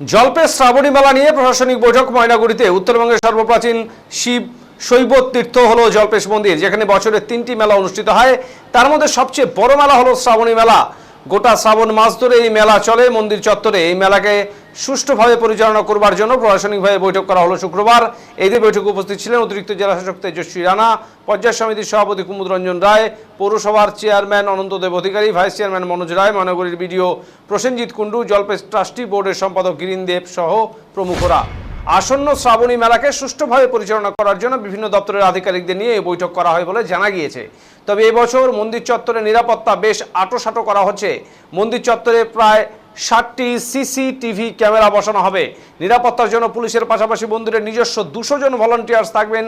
জলপে শ্রাবণী মেলা নিয়ে প্রশাসনিক বৈঠক ময়নাগুড়িতে। উত্তরবঙ্গের সর্বপ্রাচীন শিব শৈব তীর্থ হলো জল্পেশ মন্দির, যেখানে বছরের তিনটি মেলা অনুষ্ঠিত হয়। তার মধ্যে সবচেয়ে বড় মেলা হলো শ্রাবণী মেলা। গোটা শ্রাবণ মাস ধরে এই মেলা চলে। মন্দির চত্বরে এই মেলাকে সুষ্ঠুভাবে পরিচালনা করবার জন্য প্রশাসনিকভাবে বৈঠক করা হলো শুক্রবার। এই দিন বৈঠকে উপস্থিত ছিলেন অতিরিক্ত জেলাশাসক তেজস্বী রানা, পঞ্চায়েত সমিতির সভাপতি কুমুদ রঞ্জন রায়, পৌরসভার chairman Ananta Dev Adhikari, vice chairman Manoj Roy মহানগরীর বিডিও প্রসেনজিৎ কুণ্ডু জলপেশ ট্রাস্টি বোর্ডের সম্পাদক গিরিন দেব সহ প্রমুখরা। আসন্ন শ্রাবণী মেলাকে সুষ্ঠুভাবে পরিচালনা করার জন্য বিভিন্ন দপ্তরের আধিকারিকদের নিয়ে এই বৈঠক করা হয় বলে জানা গিয়েছে। তবে এবছর মন্দির চত্বরে নিরাপত্তা বেশ আটোসাটো করা হচ্ছে। মন্দির চত্বরে প্রায় ষাটটি সিসিটিভি ক্যামেরা বসানো হবে। নিরাপত্তার জন্য পুলিশের পাশাপাশি মন্দিরের নিজস্ব দুশো জন ভলান্টিয়ার্স থাকবেন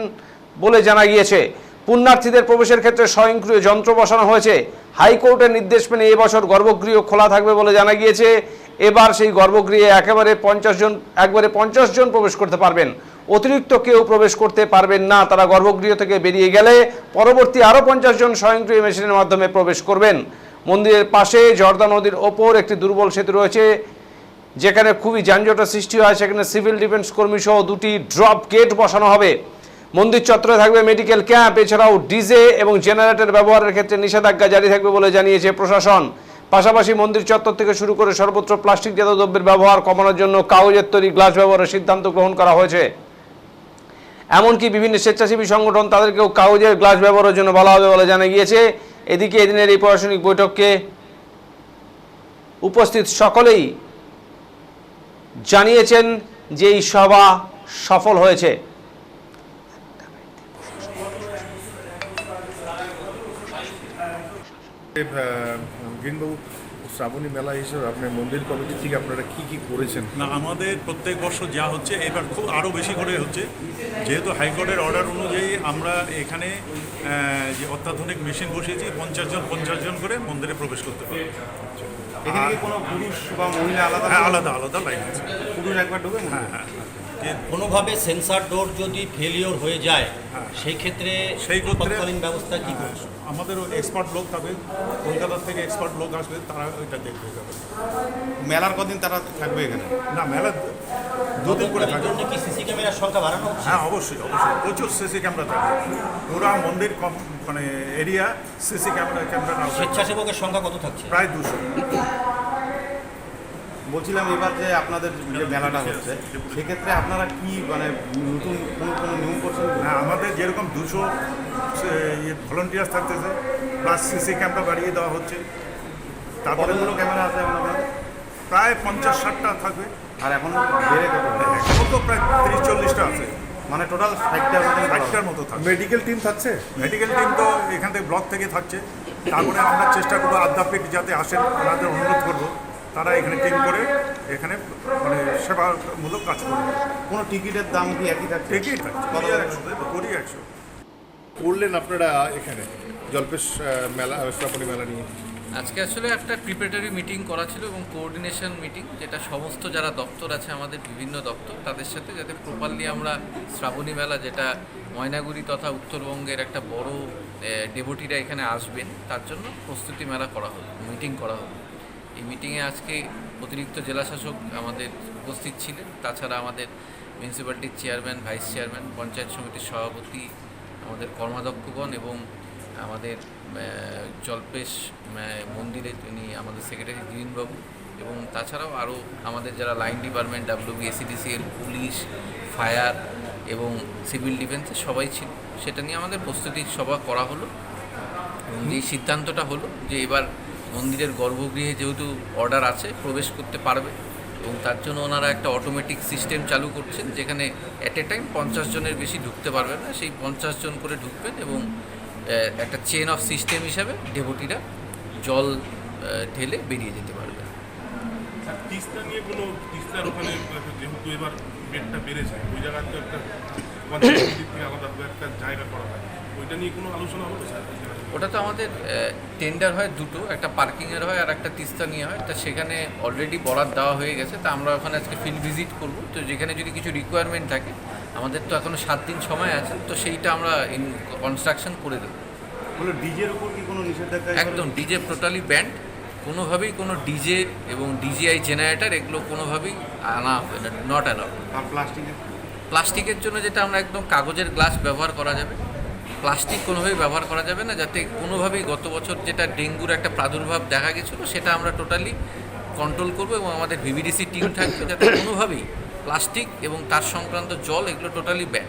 বলে জানা গিয়েছে। পুণ্যার্থীদের প্রবেশের ক্ষেত্রে স্বয়ংক্রিয় যন্ত্র বসানো হয়েছে। হাইকোর্টের নির্দেশ মেনে এবছর গর্ভগৃহ খোলা থাকবে বলে জানা গিয়েছে। এবার সেই গর্ভগৃহে একেবারে পঞ্চাশ জন, একবারে পঞ্চাশ জন প্রবেশ করতে পারবেন। অতিরিক্ত কেউ প্রবেশ করতে পারবেন না। তারা গর্ভগৃহ থেকে বেরিয়ে গেলে পরবর্তী আরও পঞ্চাশ জন স্বয়ংক্রিয় মেশিনের মাধ্যমে প্রবেশ করবেন। মন্দিরের পাশে জর্দা নদীর ওপর একটি দুর্বল সেতু রয়েছে, যেখানে খুবই যানজটের সৃষ্টি হয়। সেখানে সিভিল ডিফেন্স কর্মী সহ দুটি ড্রপ গেট বসানো হবে। মন্দির চত্বরে থাকবে মেডিকেল ক্যাম্প, এছাড়াও ডিজে এবং জেনারেটর ব্যবহারের ক্ষেত্রে নিষেধাজ্ঞা জারি থাকবে বলে জানিয়েছে প্রশাসন। পাশাপাশি মন্দির চত্বর থেকে শুরু করে সর্বত্র প্লাস্টিক জাতীয় দ্রব্যের ব্যবহার কমানোর জন্য কাগজের তৈরি গ্লাস ব্যবহারের সিদ্ধান্ত গ্রহণ করা হয়েছে। এমনকি বিভিন্ন স্বেচ্ছাসেবী সংগঠন তাদেরকেও কাগজের গ্লাস ব্যবহারের জন্য বলা হবে বলে জানা গিয়েছে। এদিকে এদিনের এই প্রশাসনিক বৈঠককে উপস্থিত সকলেই জানিয়েছেন যে এই সভা সফল হয়েছে। গিনবাবু শ্রাবণী মেলা হিসেবে আপনার মন্দির কমিটি থেকে আপনারা কি কি করেছেন? না, আমাদের প্রত্যেক বছর যা হচ্ছে, এবার খুব আরও বেশি করে হচ্ছে। যেহেতু হাইকোর্টের অর্ডার অনুযায়ী আমরা এখানে যে অত্যাধুনিক মেশিন বসিয়েছি, পঞ্চাশ জন পঞ্চাশ জন করে মন্দিরে প্রবেশ করতে পারে এখানে কি কোনো পুরুষ বা মহিলা আলাদা হ্যাঁ আলাদা আলাদা লাইন আছে। পুরুষ একবার ঢুকে হ্যাঁ হ্যাঁ যে কোনোভাবে সেন্সার ডোর যদি ফেলিওর হয়ে যায় সেই ক্ষেত্রে সেই ক্ষেত্রে- তৎকালীন ব্যবস্থা কি করছে? আমাদেরও এক্সপার্ট লোক থাকবে কলকাতার থেকে এক্সপার্ট লোক আসবে তারা ওইটা দেখবে। মেলার কদিন তারা থাকবে এখানে? না মেলা দুদিন করে থাকবে কি সিসি ক্যামেরার সংখ্যা বাড়ানো হ্যাঁ অবশ্যই অবশ্যই। প্রচুর সিসি ক্যামেরা থাকবে পুরা মন্দির কম মানে এরিয়া সিসি ক্যামেরা ক্যামেরা না স্বেচ্ছাসেবকের সংখ্যা কত থাকছে? প্রায় দুশো। বলছিলাম এবার যে আপনাদের যে মেলাটা হচ্ছে সেক্ষেত্রে আপনারা কি মানে নতুন কোনো কোনো নিয়ম করছেন? হ্যাঁ আমাদের যেরকম দুশো ইয়ে ভলেন্টিয়ার্স থাকতেছে প্লাস সিসি ক্যামেরা বাড়িয়ে দেওয়া হচ্ছে। তারপরে কতগুলো ক্যামেরা আছে এখন আপনাদের? প্রায় পঞ্চাশ ষাটটা থাকবে। আর এখন বেড়ে কত? এখন তো প্রায় তিরিশ চল্লিশটা আছে। মানে টোটাল মতন করা মতো থাকবে। মেডিকেল টিম থাকছে? মেডিকেল টিম তো এখান থেকে ব্লক থেকে থাকছে। তারপরে আমরা চেষ্টা করব আধ্যাত্মিক যাতে আসেন ওনাদের অনুরোধ করব। তারা এখানে টিম করে এখানে মানে সেবামূলক কাজ করবে। কোনো টিকিটের দাম কি একই থাকছে? একশো কুড়ি একশো। করলেন আপনারা এখানে জলপেশ মেলা শ্রাবণী মেলা নিয়ে? আজকে আসলে একটা প্রিপারেটরি মিটিং করা ছিল এবং কোঅর্ডিনেশন মিটিং যেটা সমস্ত যারা দপ্তর আছে, আমাদের বিভিন্ন দপ্তর, তাদের সাথে যাতে প্রপারলি আমরা শ্রাবণী মেলা, যেটা ময়নাগুড়ি তথা উত্তরবঙ্গের একটা বড় ডেভোটিরা এখানে আসবেন, তার জন্য প্রস্তুতি মেলা করা হলো মিটিং করা হলো এই মিটিংয়ে আজকে অতিরিক্ত জেলাশাসক আমাদের উপস্থিত ছিলেন, তাছাড়া আমাদের মিউনিসিপ্যালিটির চেয়ারম্যান ভাইস চেয়ারম্যান পঞ্চায়েত সমিতির সভাপতি, আমাদের কর্মাধ্যক্ষগণ এবং আমাদের জল্পেশ মন্দিরে তিনি আমাদের সেক্রেটারি গিরিনবাবু এবং তাছাড়াও আরও আমাদের যারা line department W B S C D C L police fire এবং সিভিল ডিফেন্সের সবাই ছিল। সেটা নিয়ে আমাদের প্রস্তুতি সভা করা হলো এবং যেই সিদ্ধান্তটা হলো যে এবার মন্দিরের গর্ভগৃহে যেহেতু অর্ডার আছে, প্রবেশ করতে পারবে এবং তার জন্য ওনারা একটা অটোমেটিক সিস্টেম চালু করছেন যেখানে অ্যাট এ টাইম পঞ্চাশ জনের বেশি ঢুকতে পারবে না। সেই পঞ্চাশ জন করে ঢুকবেন এবং একটা চেন অফ সিস্টেম হিসাবে ডেভোটিরা জল ঢেলে বেরিয়ে যেতে পারবে। তিস্তা নিয়ে কোনো তিস্তার ওখানে যেহেতু এবার বেডটা বেড়েছে ওই একটা দিক একটা জায়গা করা হয়। ওইটা নিয়ে কোনো আলোচনা হলো ওটা তো আমাদের টেন্ডার হয় দুটো একটা পার্কিংয়ের হয় আর একটা তিস্তা নিয়ে হয়। তা সেখানে অলরেডি বরাদ দেওয়া হয়ে গেছে। তা আমরা ওখানে আজকে ফিল্ড ভিজিট করব। তো যেখানে যদি কিছু রিকোয়ারমেন্ট থাকে আমাদের তো এখনও সাত দিন সময় আছে তো সেইটা আমরা ইন কনস্ট্রাকশন করে দেবো। বলে ডিজের উপর কি কোনো নিষেধাজ্ঞা একদম ডিজে টোটালি ব্যান্ড কোনোভাবেই কোনো ডিজে এবং ডিজিআই জেনারেটার এগুলো কোনোভাবেই আনা হবে না নট অ্যালাউড আর প্লাস্টিকের? প্লাস্টিকের জন্য যেটা আমরা একদম কাগজের গ্লাস ব্যবহার করা যাবে। প্লাস্টিক কোনোভাবেই ব্যবহার করা যাবে না যাতে কোনোভাবেই গত বছর যেটা ডেঙ্গুর একটা প্রাদুর্ভাব দেখা গেছিল সেটা আমরা টোটালি কন্ট্রোল করব এবং আমাদের ভিভিডিসি টিম থাকবে যাতে কোনোভাবেই প্লাস্টিক এবং তার সংক্রান্ত জল এগুলো টোটালি ব্যান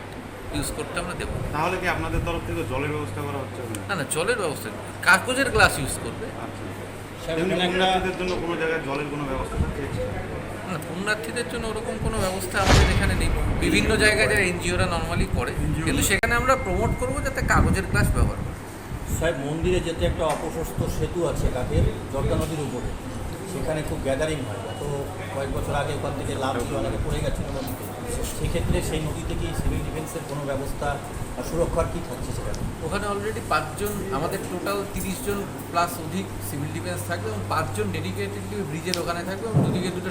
ইউজ করতে আমরা দেবো। তাহলে কি আপনাদের তরফ থেকে জলের ব্যবস্থা করা হচ্ছে না না না জলের ব্যবস্থা কাগজের গ্লাস ইউজ করবে। আচ্ছা। পুণ্যার্থীদের জন্য কোনো জায়গায় জলের কোনো ব্যবস্থা থাকছে? না পুণ্যার্থীদের জন্য ওরকম কোনো ব্যবস্থা আমাদের এখানে নেই। বিভিন্ন জায়গায় যারা এনজিওরা নর্মালি করে। কিন্তু সেখানে আমরা প্রমোট করব যাতে কাগজের গ্লাস ব্যবহার করে সাহেব মন্দিরে যেতে একটা অপ্রশস্ত সেতু আছে কাঠের জর্দা নদীর উপরে। সেখানে খুব গ্যাদারিং হয়। তো কয়েক বছর আগে ওখান থেকে লাভ দিয়ে অনেকে পড়ে গেছে নদীতে। সেক্ষেত্রে সেই নদীতে কি সিভিল ডিফেন্সের কোনো ব্যবস্থা সুরক্ষার কী থাকছে সেটা ওখানে অলরেডি পাঁচজন আমাদের টোটাল তিরিশ জন প্লাস অধিক সিভিল ডিফেন্স থাকবে এবং পাঁচজন ডেডিকেটেডলি ব্রিজের ওখানে থাকবে এবং দুদিকে দুটো